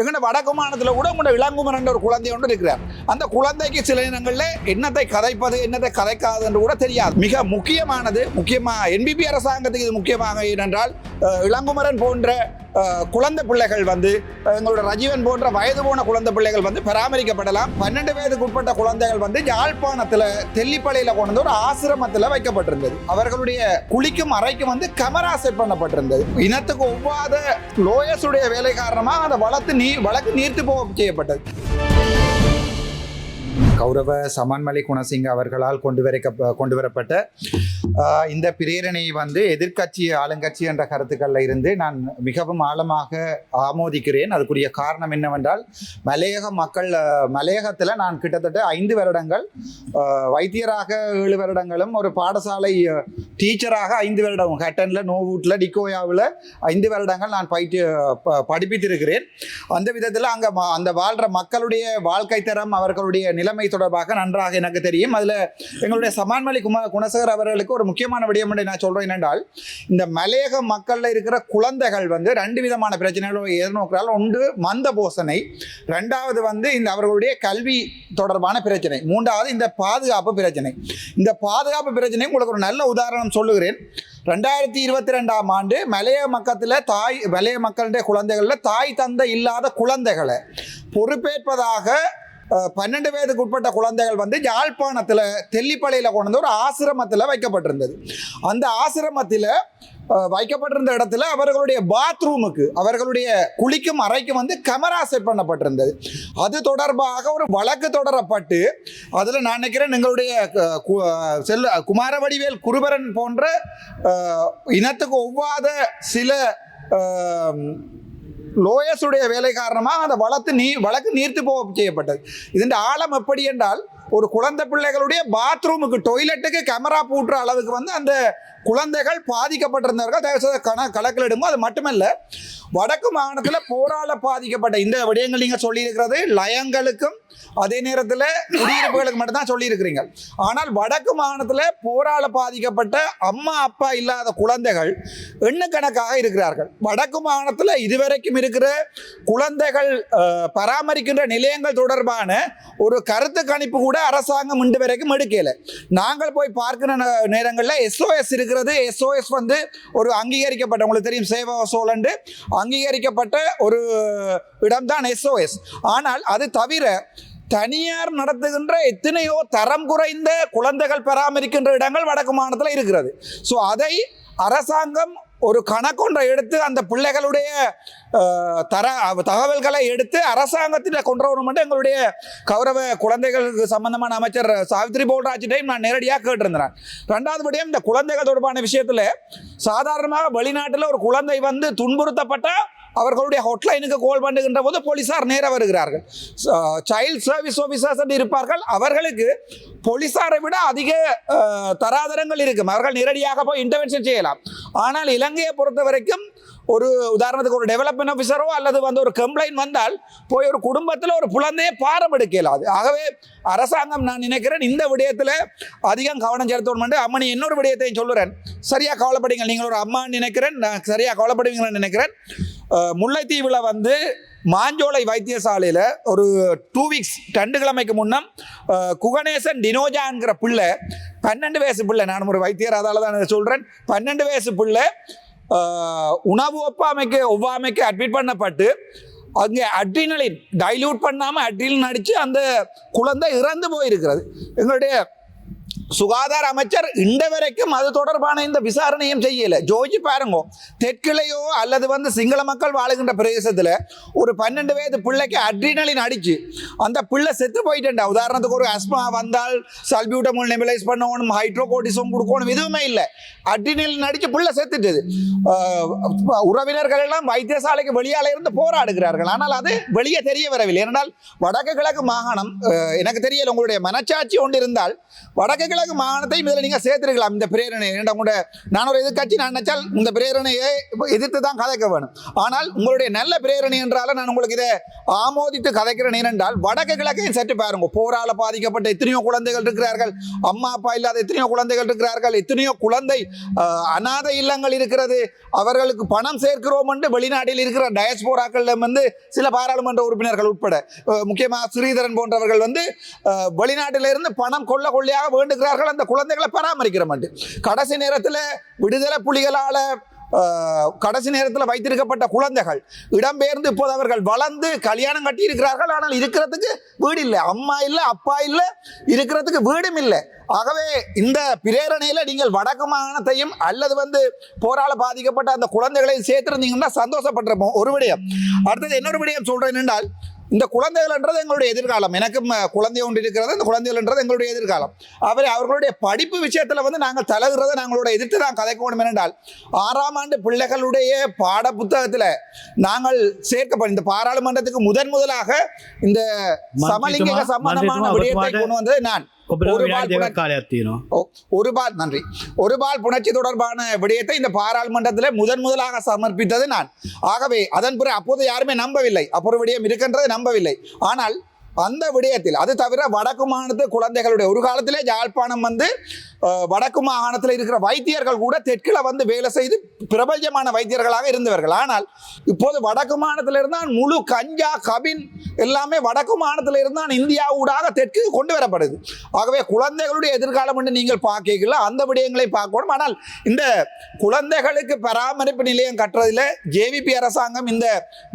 எங்கன்னா வடக்கு மாநிலத்தில் கூட உங்களோட என்ற ஒரு குழந்தை ஒன்று இருக்கிறார். அந்த குழந்தைக்கு சில இனங்களில் என்னத்தை கதைப்பது என்னத்தை கதைக்காது என்று கூட தெரியாது. மிக முக்கியமானது முக்கியமாக என்பிபி அரசாங்கத்துக்கு இது முக்கியமாக ஏனென்றால் இளங்குமரன் போன்ற குழந்தை பிள்ளைகள் வந்து எங்களோட ரஜீவன் போன்ற வயது போன குழந்தை பிள்ளைகள் வந்து பராமரிக்கப்படலாம். பன்னெண்டு வயதுக்கு உட்பட்ட குழந்தைகள் வந்து யாழ்ப்பாணத்தில் தெல்லிப்பளையில் கொண்டு வந்து ஒரு ஆசிரமத்தில் வைக்கப்பட்டிருந்தது. அவர்களுடைய குளிக்கும் அறைக்கும் வந்து கமரா செட் பண்ணப்பட்டிருந்தது. இனத்துக்கு ஒவ்வாத லோயஸுடைய வேலை காரணமாக அந்த வளர்த்து நீ வழக்கு நீர்த்து போக செய்யப்பட்டது. கௌரவ சமன்மலை குணசிங்க அவர்களால் கொண்டு வரைக்க கொண்டு வரப்பட்ட இந்த பிரேரணை வந்து எதிர்க்கட்சி ஆளுங்கட்சி என்ற கருத்துக்களில் இருந்து நான் மிகவும் ஆழமாக ஆமோதிக்கிறேன். அதுக்குரிய காரணம் என்னவென்றால் மலையக மக்கள் மலையகத்தில் நான் கிட்டத்தட்ட ஐந்து வருடங்கள் வைத்தியராக ஏழு வருடங்களும் ஒரு பாடசாலை டீச்சராக ஐந்து வருடம் ஹட்டனில் நோவூட்டில் டிக்கோயாவில் ஐந்து வருடங்கள் நான் பயிற்சி படிப்பித்திருக்கிறேன். அந்த விதத்தில் அங்கே அந்த வாழ்கிற மக்களுடைய வாழ்க்கை தரம் அவர்களுடைய நிலைமை தொடர்பாக நன்றாக எனக்கு தெரியும். அதில் எங்களுடைய சமான்மலி குமார் குணசேகர் அவர்களுக்கு ஒரு முக்கியமான விடயம் என்று நான் சொல்கிறேன் என்னென்றால் இந்த மலையக மக்களில் இருக்கிற குழந்தைகள் வந்து ரெண்டு விதமான பிரச்சனைகளை எதிர்நோக்கிறால் ஒன்று மந்த போசனை. ரெண்டாவது வந்து இந்த அவர்களுடைய கல்வி தொடர்பான பிரச்சனை. மூன்றாவது இந்த பாதுகாப்பு பிரச்சனை. இந்த பாதுகாப்பு பிரச்சனை உங்களுக்கு ஒரு நல்ல உதாரணம் சொல்லுகிறேன். ரெண்டாயிரத்தி இருபத்தி ரெண்டாம் ஆண்டு மலைய மக்கத்தில் தாய் மலைய மக்களுடைய குழந்தைகளில் தாய் தந்தை இல்லாத குழந்தைகளை பொறுப்பேற்பதாக பன்னெண்டு வயதுக்கு உட்பட்ட குழந்தைகள் வந்து யாழ்ப்பாணத்தில் தெல்லிப்பளையில் கொண்டு வந்து ஒரு ஆசிரமத்தில் வைக்கப்பட்டிருந்தது. அந்த ஆசிரமத்தில் வைக்கப்பட்டிருந்த இடத்துல அவர்களுடைய பாத்ரூமுக்கு அவர்களுடைய குளிக்கும் அறைக்கு வந்து கேமரா செட் பண்ணப்பட்டிருந்தது. அது தொடர்பாக ஒரு வழக்கு தொடரப்பட்டு அதில் நான் நினைக்கிறேன் எங்களுடைய கு- செல்ல குமாரவடிவேல் குருபரன் போன்ற இனத்துக்கு ஒவ்வாத சில லோயஸுடைய வேலை காரணமாக அந்த வளத்து நீ வழக்கு நீர்த்து போக செய்யப்பட்டது. இதன் ஆழம் எப்படி என்றால் ஒரு குழந்தை பிள்ளைகளுடைய பாத்ரூமுக்கு டொய்லெட்டுக்கு கேமரா பூட்டுற அளவுக்கு வந்து அந்த குழந்தைகள் பாதிக்கப்பட்டிருந்தவர்கள் தயவு செய்து கண கணக்கில் அது மட்டுமல்ல வடக்கு மாகாணத்தில் போரால பாதிக்கப்பட்ட இந்த விடயங்கள் நீங்கள் சொல்லியிருக்கிறது லயங்களுக்கும் அதே நேரத்தில் குடியிருப்புகளுக்கு மட்டும்தான் சொல்லியிருக்கிறீங்க. ஆனால் வடக்கு மாகாணத்தில் போரால பாதிக்கப்பட்ட அம்மா அப்பா இல்லாத குழந்தைகள் எண்ணுக்கணக்காக இருக்கிறார்கள். வடக்கு மாகாணத்தில் இதுவரைக்கும் இருக்கிற குழந்தைகள் பராமரிக்கின்ற நிலையங்கள் தொடர்பான ஒரு கருத்து கணிப்பு கூட அரசாங்கம் இன்று வரைக்கும் எடுக்கலை. நாங்கள் போய் பார்க்கிற நேரங்களில் எஸ்ஓஎஸ் இருக்கிறது. எஸ்ஓஎஸ் வந்து ஒரு அங்கீகரிக்கப்பட்ட உங்களுக்கு தெரியும் சேவா சோழண்டு. அங்கீகரிக்கப்பட்ட ஒரு இடம்தான் எஸ்ஓஎஸ் ஆனால் அது தவிர தனியார் நடத்துகின்ற எத்தனையோ தரம் குறைந்த குழந்தைகள் பராமரிக்கின்ற இடங்கள் வடக்கு மாநிலத்தில் இருக்கிறது. ஸோ அதை அரசாங்கம் ஒரு கணக்கொன்றை எடுத்து அந்த பிள்ளைகளுடைய தர தகவல்களை எடுத்து அரசாங்கத்தில் கொண்டு வரணும் எங்களுடைய கௌரவ குழந்தைகளுக்கு சம்பந்தமான அமைச்சர் சாவித்ரி போல்ராஜிட்டையும் நான் நேரடியாக கேட்டிருந்தேன். ரெண்டாவது படியும் இந்த குழந்தைகள் தொடர்பான விஷயத்தில் சாதாரணமாக வெளிநாட்டில் ஒரு குழந்தை வந்து துன்புறுத்தப்பட்டால் அவர்களுடைய ஹொட்லைனுக்கு கால் பண்ணுகின்ற போது போலீசார் நேராக வருகிறார்கள். சைல்ட் சர்வீஸ் ஆஃபீஸர்ஸ் என்று இருப்பார்கள். அவர்களுக்கு போலீஸாரை விட அதிக தராதரங்கள் இருக்கும். அவர்கள் நேரடியாக போய் இன்டர்வென்ஷன் செய்யலாம். ஆனால் இலங்கையை பொறுத்த வரைக்கும் ஒரு உதாரணத்துக்கு ஒரு டெவலப்மெண்ட் ஆஃபீஸரோ அல்லது வந்து ஒரு கம்ப்ளைண்ட் வந்தால் போய் ஒரு குடும்பத்தில் ஒரு குழந்தையை பாரம் எடுக்க இயலாது ஆகவே அரசாங்கம் நான் நினைக்கிறேன் இந்த விடயத்தில் அதிகம் கவனம் செலுத்தணும் அம்மனி இன்னொரு விடயத்தையும் சொல்லுறேன். சரியாக கவலைப்படுங்கள். நீங்கள் ஒரு அம்மான்னு நினைக்கிறேன். நான் சரியாக கவலைப்படுவீங்கன்னு நினைக்கிறேன். முல்லைத்தீவில் வந்து மாஞ்சோலை வைத்தியசாலையில் ஒரு டூ வீக்ஸ் ரெண்டு கிழமைக்கு முன்னம் குகணேசன் டினோஜான்கிற பிள்ளை பன்னெண்டு வயசு பிள்ளை நான் ஒரு வைத்தியர் அதால் தான் சொல்கிறேன் பன்னெண்டு வயசு பிள்ளை உணவு ஒப்பாமைக்கு ஒவ்வாமைக்கு அட்மிட் பண்ணப்பட்டு அங்கே அட்ரினலின் டைல்யூட் பண்ணாமல் அட்ரினலின் அடித்து அந்த குழந்தை இறந்து போயிருக்கிறது. எங்களுடைய சுகாதார அமைச்சர் இந்த வரைக்கும் அது தொடர்பான இந்த விசாரணையும் செய்யல. ஜோஜி பாருங்க தெற்கிளையோ அல்லது வந்து சிங்கள மக்கள் வாழுகின்ற பிரதேசத்தில் ஒரு பன்னெண்டு வயது பிள்ளைக்கு அட்ரினலின் அடிச்சு அந்த பிள்ளை செத்து போயிட்டேன்டா. உதாரணத்துக்கு ஒரு அஸ்மா வந்தால் சல்பியூட்டமோல் நெபிலைஸ் பண்ணணும் ஹைட்ரோகோட்டிசம் கொடுக்கணும் எதுவுமே இல்லை. அட்ரினலின் அடிச்சு பிள்ளை செத்துட்டது. உறவினர்கள் எல்லாம் வைத்தியசாலைக்கு வெளியால இருந்து போராடுகிறார்கள். ஆனால் அது வெளியே தெரிய வரவில்லை. ஏனென்றால் வடக்கு கிழக்கு மாகாணம் எனக்கு தெரியல உங்களுடைய மனச்சாட்சி ஒன்று இருந்தால் வடக்கு கிழக்கு வடகிழக்கு மாகாணத்தையும் இதில் நீங்கள் சேர்த்திருக்கலாம். இந்த பிரேரணை ஏன்டா கூட நான் ஒரு எதிர்க்கட்சி நான் நினைச்சால் இந்த பிரேரணையை எதிர்த்து தான் கதைக்க வேணும். ஆனால் உங்களுடைய நல்ல பிரேரணை என்றால நான் உங்களுக்கு இதை ஆமோதித்து கதைக்கிறேன். ஏனென்றால் வடக்கு கிழக்கையும் சற்று பாருங்க. போரால பாதிக்கப்பட்ட எத்தனையோ குழந்தைகள் இருக்கிறார்கள். அம்மா அப்பா இல்லாத எத்தனையோ குழந்தைகள் இருக்கிறார்கள். எத்தனையோ குழந்தை அநாத இல்லங்கள் இருக்கிறது. அவர்களுக்கு பணம் சேர்க்கிறோம் என்று வெளிநாட்டில் இருக்கிற டயஸ்போராக்களிடம் வந்து சில பாராளுமன்ற உறுப்பினர்கள் உட்பட முக்கியமாக ஸ்ரீதரன் போன்றவர்கள் வந்து வெளிநாட்டிலிருந்து பணம் கொள்ள கொள்ளையாக வேண்டுகிறார்கள் அந்த குழந்தைகளை பராமரிக்கிற மாட்டேன் கடைசி நேரத்தில் விடுதலை புலிகளால கடைசி நேரத்தில் வைத்திருக்கப்பட்ட குழந்தைகள் இடம்பெயர்ந்து இப்போது அவர்கள் வளர்ந்து கல்யாணம் கட்டி இருக்கிறார்கள் ஆனால் இருக்கிறதுக்கு வீடு இல்லை. அம்மா இல்லை அப்பா இல்லை இருக்கிறதுக்கு வீடும் இல்லை. ஆகவே இந்த பிரேரணையில நீங்கள் வடக்கு மாகாணத்தையும் அல்லது வந்து போரால் பாதிக்கப்பட்ட அந்த குழந்தைகளையும் சேர்த்திருந்தீங்கன்னா சந்தோஷப்பட்டிருப்போம். ஒரு விடயம். அடுத்தது இன்னொரு விடயம் சொல்றேன் என்றால் இந்த குழந்தைகள்ன்றது எங்களுடைய எதிர்காலம். எனக்கு குழந்தை ஒன்று இருக்கிறது அந்த குழந்தைகள்ன்றது எங்களுடைய எதிர்காலம். அவர் அவர்களுடைய படிப்பு விஷயத்தில் வந்து நாங்கள் தலகிறத நாங்களோட எதிர்த்து தான் கதைக்க வேண்டும் என்றால் ஆறாம் ஆண்டு பிள்ளைகளுடைய பாட புத்தகத்தில் நாங்கள் சேர்க்கப்படும் இந்த பாராளுமன்றத்துக்கு முதன் முதலாக இந்த சமலிங்க சம்பந்தமான விடயத்தை கொண்டு வந்தது நான். ஒரு பால் நன்றி. ஒரு பால் புணர்ச்சி தொடர்பான விடயத்தை இந்த பாராளுமன்றத்தில் முதன் முதலாக சமர்ப்பித்தது நான். ஆகவே அதன் பிறகு அப்போது யாருமே நம்பவில்லை. அப்புறம் விடயம் இருக்கின்றது நம்பவில்லை. ஆனால் அந்த விடயத்தில் அது தவிர வடக்கு மாகாணத்து குழந்தைகளுடைய ஒரு காலத்திலே யாழ்ப்பாணம் வந்து வடக்கு மாகாணத்தில் இருக்கிற வைத்தியர்கள் கூட தெற்கில் வந்து வேலை செய்து பிரபஞ்சமான வைத்தியர்களாக இருந்தவர்கள். ஆனால் இப்போது வடக்கு மாகாணத்தில் இருந்தால் முழு கஞ்சா கபின் எல்லாமே வடக்கு மாகாணத்தில் இருந்தால் இந்தியா ஊடாக தெற்கு கொண்டு வரப்படுது. ஆகவே குழந்தைகளுடைய எதிர்காலம் என்று நீங்கள் பார்க்கல அந்த விடயங்களை பார்க்கணும். ஆனால் இந்த குழந்தைகளுக்கு பராமரிப்பு நிலையம் கட்டுறதில் ஜேவிபி அரசாங்கம் இந்த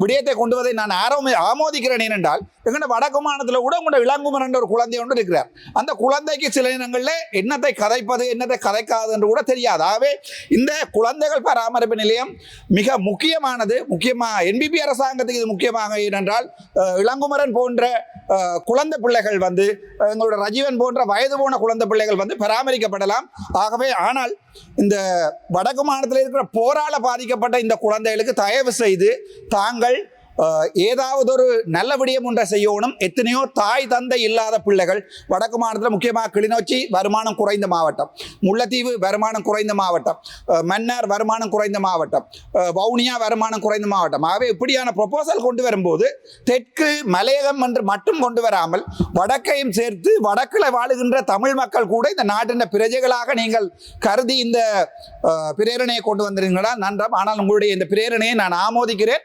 விடயத்தை கொண்டு வதை நான் ஆரோ ஆமோதிக்கிறேன். ஏனென்றால் எங்கன்னா வடக்கு மாநிலத்தில் கூட உங்களோட இளங்குமரன் என்ற ஒரு குழந்தை ஒன்று இருக்கிறார். அந்த குழந்தைக்கு சில இனங்களில் என்னத்தை கதைப்பது என்னத்தை கதைக்காது என்று கூட தெரியாது. ஆகவே இந்த குழந்தைகள் பராமரிப்பு நிலையம் மிக முக்கியமானது. முக்கியமாக என்பிபி அரசாங்கத்துக்கு இது முக்கியமாக ஏனென்றால் இளங்குமரன் போன்ற குழந்தை பிள்ளைகள் வந்து எங்களோட ரஜீவன் போன்ற வயது போன குழந்தை பிள்ளைகள் வந்து பராமரிக்கப்படலாம். ஆகவே ஆனால் இந்த வடக்கு மாநிலத்தில் இருக்கிற போரால பாதிக்கப்பட்ட இந்த குழந்தைகளுக்கு தயவு செய்து தாங்கள் ஏதாவது ஒரு நல்ல விடயம் ஒன்றை செய்யணும். எத்தனையோ தாய் தந்தை இல்லாத பிள்ளைகள் வடக்கு மாநிலத்தில் முக்கியமாக கிளிநொச்சி வருமானம் குறைந்த மாவட்டம். முல்லைத்தீவு வருமானம் குறைந்த மாவட்டம். மன்னார் வருமானம் குறைந்த மாவட்டம். வவுனியா வருமானம் குறைந்த மாவட்டம். ஆகவே இப்படியான ப்ரொபோசல் கொண்டு வரும்போது தெற்கு மலையகம் என்று மட்டும் கொண்டு வராமல் வடக்கையும் சேர்த்து வடக்கில் வாழுகின்ற தமிழ் மக்கள் கூட இந்த நாட்டின் பிரஜைகளாக நீங்கள் கருதி இந்த பிரேரணையை கொண்டு வந்திருங்களா நன்றாம் ஆனால் உங்களுடைய இந்த பிரேரணையை நான் ஆமோதிக்கிறேன்.